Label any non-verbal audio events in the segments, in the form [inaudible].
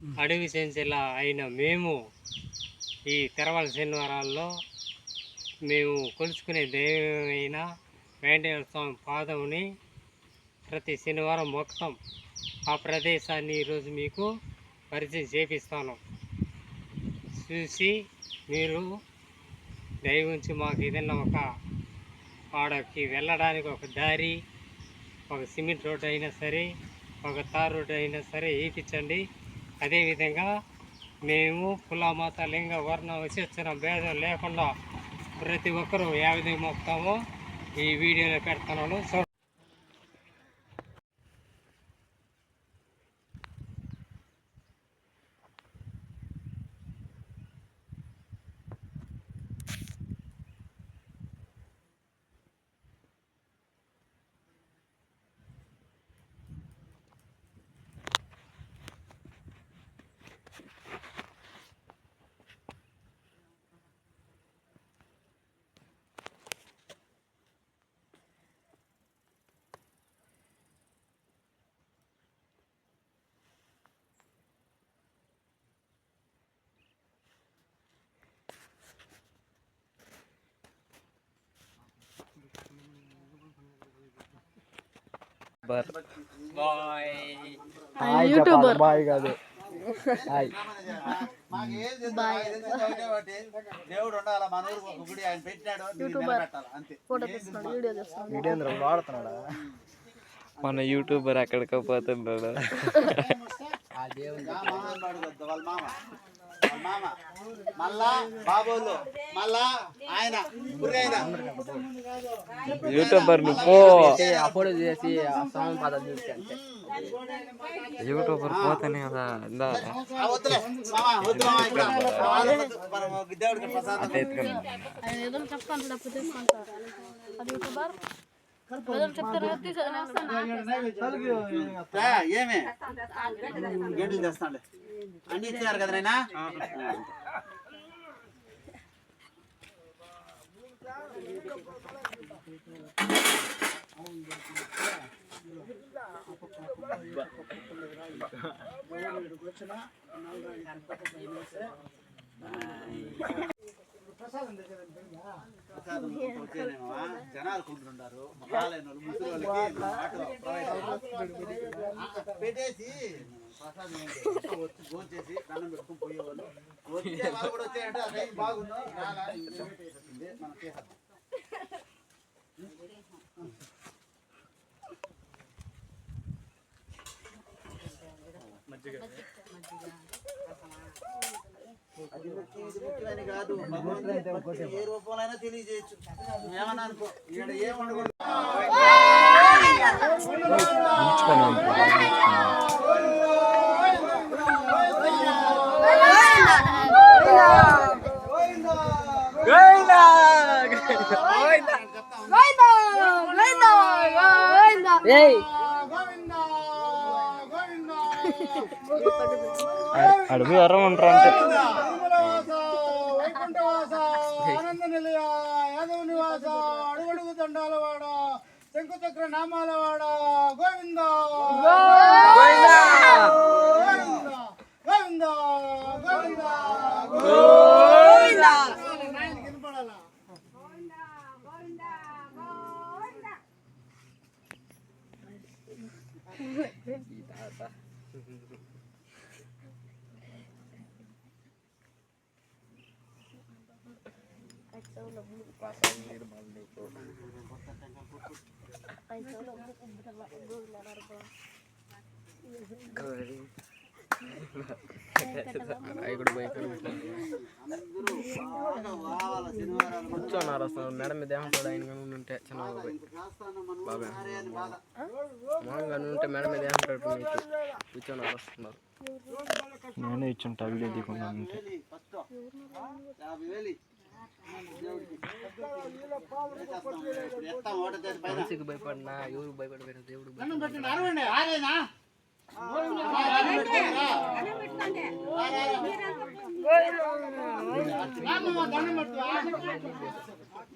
అడవి చెంచెల అయిన మేము ఈ తెరవల శనివారాల్లో మేము కొలుచుకునే దైవమైన వెంకటేశ్వర స్వామి పాదముని ప్రతి శనివారం మొత్తం ఆ ప్రదేశాన్ని ఈరోజు మీకు పరిచయం చేపిస్తాను. చూసి మీరు దయవుంచి మాకు ఏదైనా ఒక ఆడకి వెళ్ళడానికి ఒక దారి ఒక సిమెంట్ రోడ్ అయినా సరే ఒక తార్ రోడ్ అయినా సరే వేయించండి అదేవిధంగా మేము కుల మత లింగ వర్ణ విశేషణ భేదం లేకుండా ప్రతి ఒక్కరూ ఏ విధంగా మొక్కుతామో ఈ వీడియోలో పెడుతున్నాను సో బాయ్ యూట్యూబర్ బాయ్ కాదు హాయ్ దేవుడు ఉండాలి మన ఊరికి ఒక గుడి ఆయన పెట్టినాడు అంతే వీడియో వాడుతున్నాడా మన యూట్యూబర్ ఎక్కడికో పోతున్నాడు మామ. మళ్ళా బాబోలు. మళ్ళా ఆయన. గురైన యూట్యూబర్ పో. అప్పుడు చేసి ఆ స్వామి పాదాలు చూసి అంతే. యూట్యూబర్ పోతానే కదా ఇందా. అట్లా ఏమి? గంటలు తెస్తానులే. అన్ని ఇచ్చినారు కదా నైనా [laughs] జనాలు కొంటుంటారు. వాళ్ళు ముసలి వాళ్ళకి పెట్టేసి ప్రసాదం ఏంటి? వచ్చి భోంచేసి దండం పెట్టుకుని పోయేవాళ్ళు. వచ్చే వాళ్ళు కూడా వచ్చాయంటే టైం బాగుందో చేసేద్దాం. అది ముఖ్యం, ఇది ముఖ్యమని కాదు. భగవంతుని భక్తి ఏ రూపంలో అయినా తెలియజేయచ్చు. ఏమన్నా అనుకో. ఈడ ఏం ఉండకూడదు అడుగు ఎర్ర ఉంటారు అంటే. చక్ర నామాల వాడ గోవింద గోవింద గోవింద గోవింద గోవింద నాయనకి వినపడాలా ఇక్కడ పోయి అందరూ బాగా కూర్చోన్నారు అసలు మేడం మీద ఏమంటాడు ఆయన కానీ ఉంటే చిన్న బాబా మామూలుగా ఉంటే మేడం మీద ఏమంటాడు కూర్చోన్నారు వస్తున్నారు నేనే ఇచ్చుంటా వీడియో దిగున్నా అంటే మనిషికి భయపడినా ఎవరికి భయపడిపోయినా దేవుడికి దండం పెట్టు.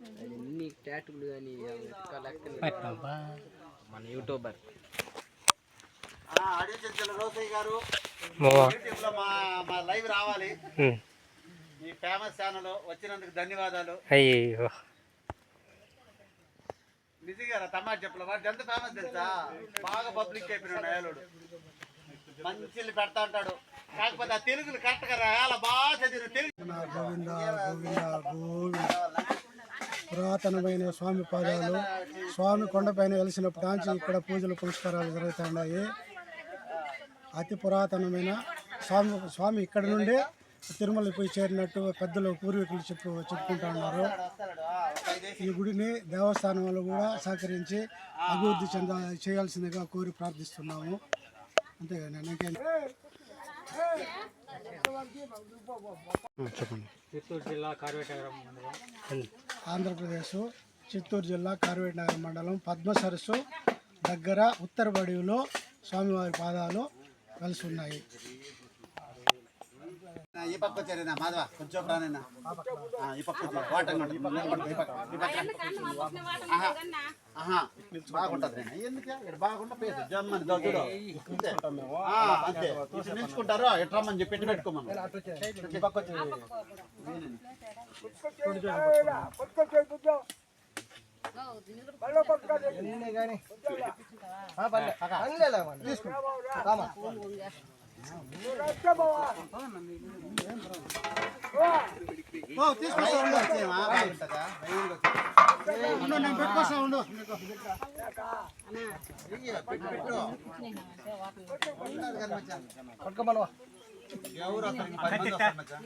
అన్ని ట్యాటులు కానీ మన యూట్యూబర్. గారు. మా మా లైవ్ రావాలి. మీ ఫేమస్ ఛానల్ వచ్చినందుకు ధన్యవాదాలు. అయ్యో నిజంగా తమాషా చెప్పలే వాడు ఎంత ఫేమస్ తెలుసా? బాగా పబ్లిక్ అయిపోయినాడు మంచిలు పెడతా ఉంటాడు. కాకపోతే ఆ తెలుగులు కరెక్ట్గా రాయాల? బాగా చదివిన తెలుగు. గోవింద గోవింద గోవింద. పురాతనమైన స్వామి పాదాలు స్వామి కొండపైన వెలిసినప్పటి నుంచి ఇక్కడ పూజలు పురస్కారాలు జరుగుతున్నాయి. అతి పురాతనమైన స్వామి స్వామి ఇక్కడ నుండి తిరుమల పోయి చేరినట్టు పెద్దలు పూర్వీకులు చెప్పు చెప్పుకుంటా ఉన్నారు. ఈ గుడిని దేవస్థానం వాళ్ళు కూడా సహకరించి అభివృద్ధి చెంద చేయాల్సిందిగా కోరి ప్రార్థిస్తున్నాము. అంతేగాని నాకేం చెప్పండి. చిత్తూరు జిల్లా కార్వేటగరం ఆంధ్రప్రదేశ్ చిత్తూరు జిల్లా కార్వేట్ నగర్ మండలం పద్మ సరస్సు దగ్గర ఉత్తర బడిలో స్వామివారి పాదాలు కలిసి ఉన్నాయి. ఈ పక్క వచ్చారేనా? మాధవ కొంచెం రానైనా ఈ పక్క వచ్చారు. బాగుంటది. ఎందుకు? ఇక్కడ బాగుంటా పేరు. జమ్మని చూడు. అంతే. నిల్చుకుంటారు. ఎట్లా రమ్మని చెప్పి పెట్టి పెట్టుకోమను ఈ పక్క వచ్చి ఓ, తీసుకొస్తా ఉండు. వచ్చేయమా, ఎవరు వస్తారు? పది మంది వస్తారు మచ్చా.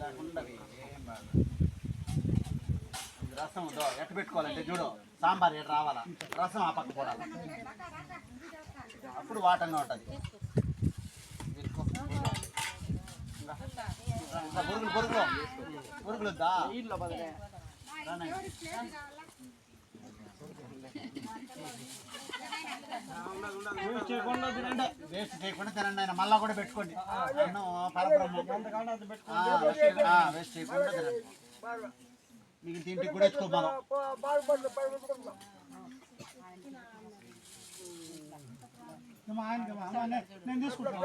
లేకుండా ఏం బాధ. ఇది రసం దో, ఎట్ట పెట్టుకోవాలంటే చూడు సాంబార్ ఎట్ట రావాలా? రసం ఆ పక్క పోడాలి? అప్పుడు వాటంగా ఉంటుంది. బొరుగులు బొరుగులు. బొరుగులు రానయ్య. వేస్ట్ చేయకుండా తినండి ఆయన. మళ్ళా కూడా పెట్టుకోండి. పరబ్రహ్మం. ఆ, వేస్ట్ చేయకుండా తినండి. మీకు ఇంటికి కూడా ఎత్తుకోమను నేను తీసుకుంటాను.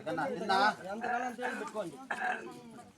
ఏదన్నా తిన్నా ఆ,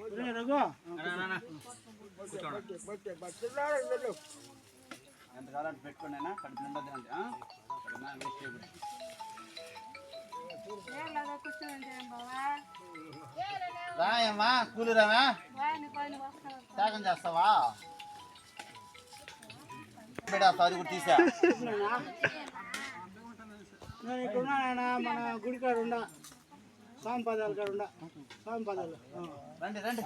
పువ్వులు వస్తాయి తింటాయి కానీ ఒరేయ్ రఘు ఎంత కావాలంటే పెట్టుకోండి కడుపు నిండా. రాయమ్మా కూలి రామా త్యాగం చేస్తావా? పెడేస్తావు అది కూడా తీసా. నేను ఇక్కడ ఉన్నా మన గుడి కాడ ఉండా స్వామి పదాలు కాడ ఉండా. స్వామి పదాలు ఆ. రండి రండి.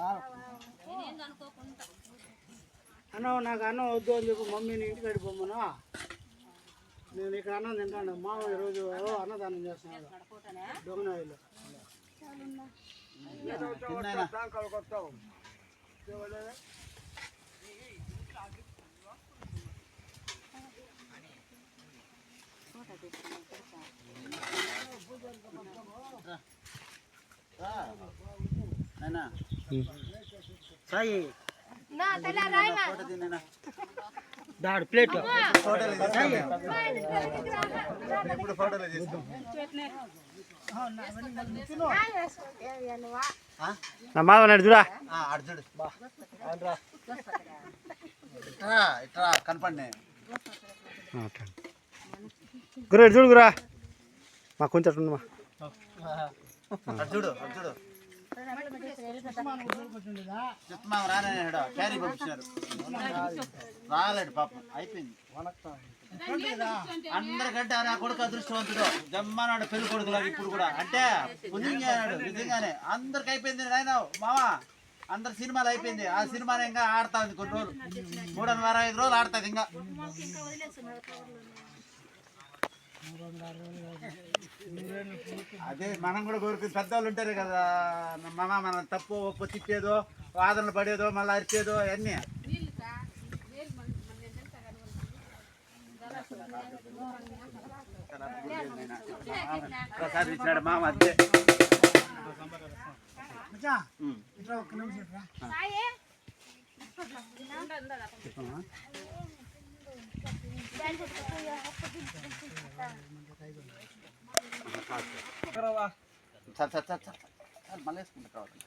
అన్నం నాకు అన్నం వద్దు అని చెప్పి మమ్మీని ఇంటికి వెళ్ళిపోమను నేను ఇక్కడ అన్నం తింటాను. మామ ఈరోజు అన్నదానం చేస్తున్నాడు దొంగనాయిలో. తిన్నాయినా? నాయనా సాయి. నా తల రాయమా ఫోటో తినేనా దాడు ప్లేట్. ఇప్పుడు ఫోటోలు నా మాధవ ఇట్రా ఇట్రా కనపడి గురు చూడు గురా మా కొంచెం చూడు చూడు. క్యారీ పంపించినారు రాలేడు పాపం అయిపోయింది. అందరికంటే నా కొడుకు అదృష్టవంతుడు. జమ్మనాడు పెళ్ళి కొడుకులాగా ఇప్పుడు కూడా. అంటే పుణ్యంగాడు నిజంగానే. అందరికి అయిపోయింది నాయన మావా. అందరు సినిమాలు అయిపోయింది. ఆ సినిమాని ఇంకా ఆడతా ఉంది కొన్ని రోజులు. మూడున్నర ఐదు రోజులు ఆడుతుంది ఇంకా. అదే మనం కూడా కోరుకుని పెద్దవాళ్ళు ఉంటారు కదా మామ మనం తప్పు ఒప్పు తిట్టేదో వాదనలు పడేదో మళ్ళీ అరిచేదో అన్నీ ప్రసాద్ ఇచ్చినాడు మామ అదే. ఉమ్. ఇట్లా ఒక్క నిమిషం ఇట్రా. Sir sir sir sir sir మళ్ళీ వేసుకుంటా కావాలి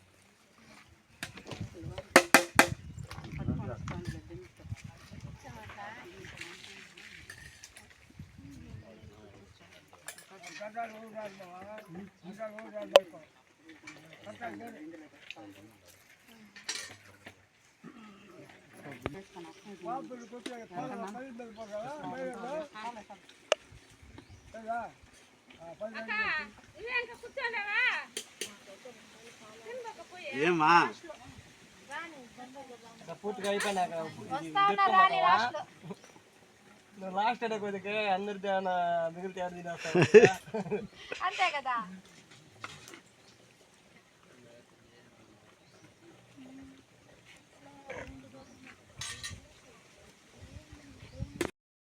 ఏమా పూర్తిగా అయిపోయినాక వస్తా ఉన్నా రాని లాస్ట్ లాస్ట్ అడే కొద్దిగా అందరి మిగిలితే ఆడ తినేస్తాను అంతే కదా